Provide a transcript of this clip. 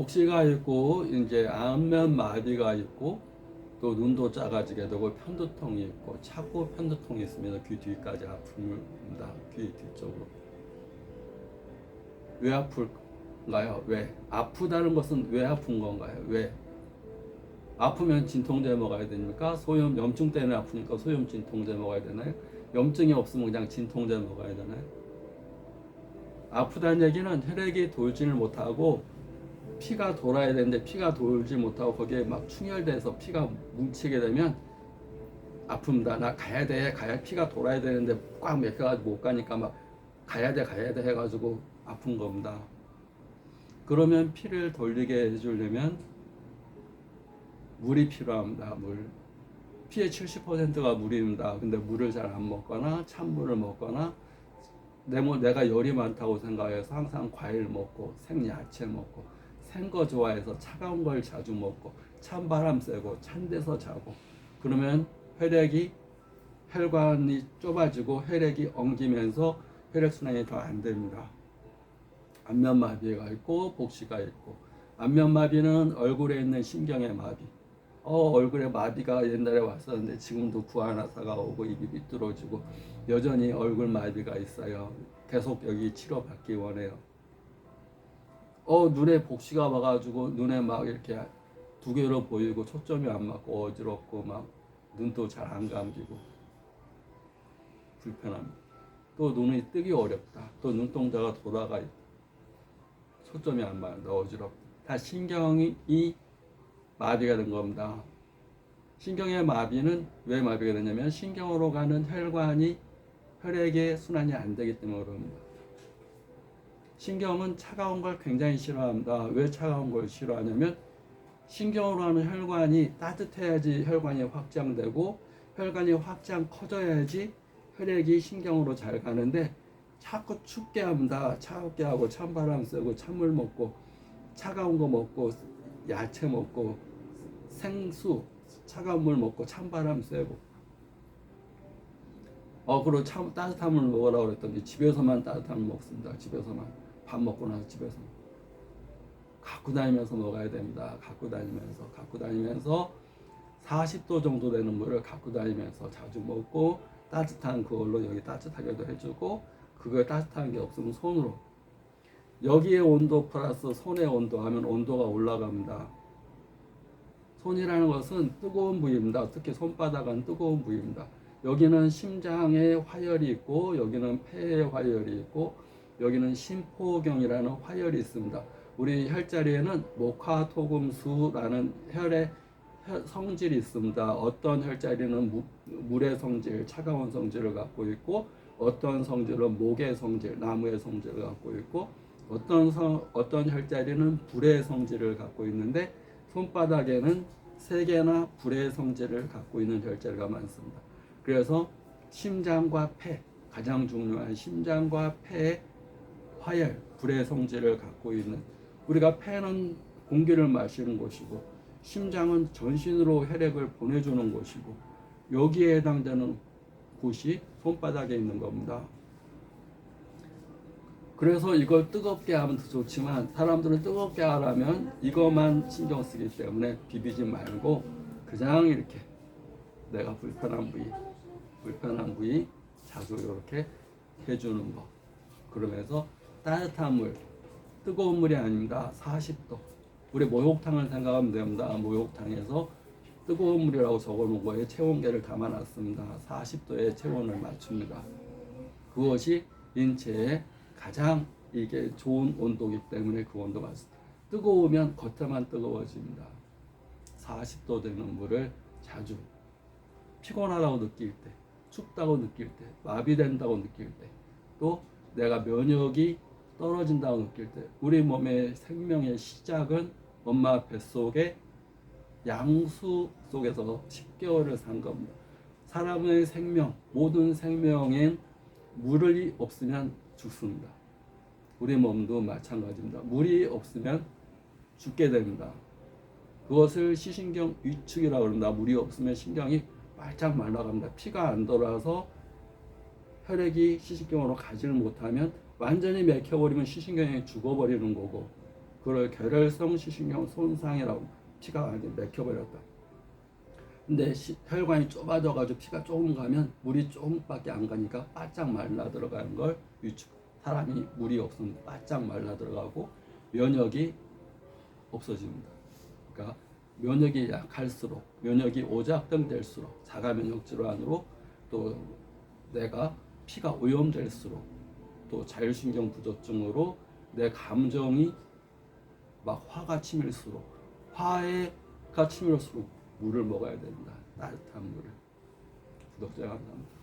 복시가 있고 이제 안면 마비가 있고 또 눈도 작아지게 되고 편두통이 있고 차고 편두통이 있습니다. 귀 뒤까지 아픕니다. 귀 뒤쪽으로. 왜 아플까요? 왜? 아프다는 것은 왜 아픈 건가요? 왜? 아프면 진통제 먹어야 됩니까? 소염 염증 때문에 아프니까 소염 진통제 먹어야 되나요? 염증이 없으면 그냥 진통제 먹어야 되나요? 아프다는 얘기는 혈액이 돌지를 못하고 피가 돌아야 되는데 피가 돌지 못하고 거기에 막 충혈돼서 피가 뭉치게 되면 아픕니다. 나 가야 돼, 가야 피가 돌아야 되는데 꽉 막혀가지고 못 가니까 막 가야 돼, 가야 돼 해가지고 아픈 겁니다. 그러면 피를 돌리게 해주려면 물이 필요합니다. 물. 피의 70%가 물입니다. 근데 물을 잘 안 먹거나 찬물을 먹거나 내, 뭐, 내가 열이 많다고 생각해서 항상 과일 먹고 생야채 먹고 생거 좋아해서 차가운 걸 자주 먹고 찬 바람 쐬고 찬 데서 자고 그러면 혈액이 혈관이 좁아지고 혈액이 엉기면서 혈액 순환이 더 안 됩니다. 안면마비가 있고 복시가 있고 안면마비는 얼굴에 있는 신경의 마비. 어 얼굴에 마비가 옛날에 왔었는데 지금도 구안화사가 오고 입이 비뚤어지고 여전히 얼굴 마비가 있어요. 계속 여기 치료받기 원해요. 어 눈에 복시가 와가지고 눈에 막 이렇게 두 개로 보이고 초점이 안 맞고 어지럽고 막 눈도 잘 안 감기고 불편합니다. 또 눈이 뜨기 어렵다. 또 눈동자가 돌아가 있다. 초점이 안 맞는다. 어지럽다. 다 신경이 마비가 된 겁니다. 신경의 마비는 왜 마비가 되냐면 신경으로 가는 혈관이 혈액의 순환이 안 되기 때문에 그럽니다. 신경은 차가운 걸 굉장히 싫어합니다. 왜 차가운 걸 싫어하냐면 신경으로 하는 혈관이 따뜻해야지 혈관이 확장되고 혈관이 확장 커져야지 혈액이 신경으로 잘 가는데 자꾸 춥게 합니다. 차갑게 하고 찬바람 쐬고 찬물 먹고 차가운 거 먹고 야채 먹고 생수 차가운 물 먹고 찬바람 쐬고 어 그리고 참 따뜻한 물 먹으라고 그랬더니 집에서만 따뜻한 물 먹습니다. 집에서만 밥 먹고 나서 집에서 갖고 다니면서 먹어야 됩니다. 갖고 다니면서 갖고 다니면서 40도 정도 되는 물을 갖고 다니면서 자주 먹고 따뜻한 그걸로 여기 따뜻하게도 해주고 그거에 따뜻한 게 없으면 손으로 여기에 온도 플러스 손의 온도 하면 온도가 올라갑니다. 손이라는 것은 뜨거운 부위입니다. 특히 손바닥은 뜨거운 부위입니다. 여기는 심장에 화열이 있고 여기는 폐에 화열이 있고 여기는 심포경이라는 화열이 있습니다. 우리 혈자리에는 목화토금수라는 혈의 혈- 성질이 있습니다. 어떤 혈자리는 무- 물의 성질, 차가운 성질을 갖고 있고 어떤 성질은 목의 성질, 나무의 성질을 갖고 있고 어떤 성, 어떤 혈자리는 불의 성질을 갖고 있는데 손바닥에는 세 개나 불의 성질을 갖고 있는 혈자리가 많습니다. 그래서 심장과 폐, 가장 중요한 심장과 폐의 화열, 불의 성질을 갖고 있는 우리가 폐는 공기를 마시는 곳이고 심장은 전신으로 혈액을 보내주는 곳이고 여기에 해당되는 곳이 손바닥에 있는 겁니다. 그래서 이걸 뜨겁게 하면 더 좋지만 사람들은 뜨겁게 하려면 이것만 신경 쓰기 때문에 비비지 말고 그냥 이렇게 내가 불편한 부위, 불편한 부위 자주 이렇게 해주는 법. 그러면서 따뜻한 물, 뜨거운 물이 아닙니다. 40도. 우리 목욕탕을 생각하면 됩니다. 목욕탕에서 뜨거운 물이라고 적어놓은 거에 체온계를 담아놨습니다. 40도의 체온을 맞춥니다. 그것이 인체에 가장 이게 좋은 온도이기 때문에 그 온도가. 뜨거우면 겉에만 뜨거워집니다. 40도 되는 물을 자주 피곤하다고 느낄 때, 춥다고 느낄 때, 마비된다고 느낄 때, 또 내가 면역이 떨어진다고 느낄 때, 우리 몸의 생명의 시작은 엄마 뱃속에 양수 속에서 10개월을 산 겁니다. 사람의 생명, 모든 생명엔 물이 없으면 죽습니다. 우리 몸도 마찬가지입니다. 물이 없으면 죽게 됩니다. 그것을 시신경 위축이라고 합니다. 물이 없으면 신경이 바짝 말라갑니다. 피가 안 돌아서 혈액이 시신경으로 가지를 못하면 완전히 맥혀버리면 시신경이 죽어버리는 거고 그걸 결혈성 시신경 손상이라고 피가 완전히 맥혀버렸다. 근데 시- 혈관이 좁아져가지고 피가 조금 가면 물이 조금밖에 안 가니까 바짝 말라 들어가는 걸 유축. 사람이 물이 없으면 바짝 말라 들어가고 면역이 없어집니다. 그러니까 면역이 약할수록 면역이 오작동될수록 자가 면역 질환으로 또 내가 피가 오염될수록 또 자율신경 부조증으로 내 감정이 막 화가 치밀수록 화가 치밀수록 물을 먹어야 된다. 따뜻한 물을. 구독자 감사합니다.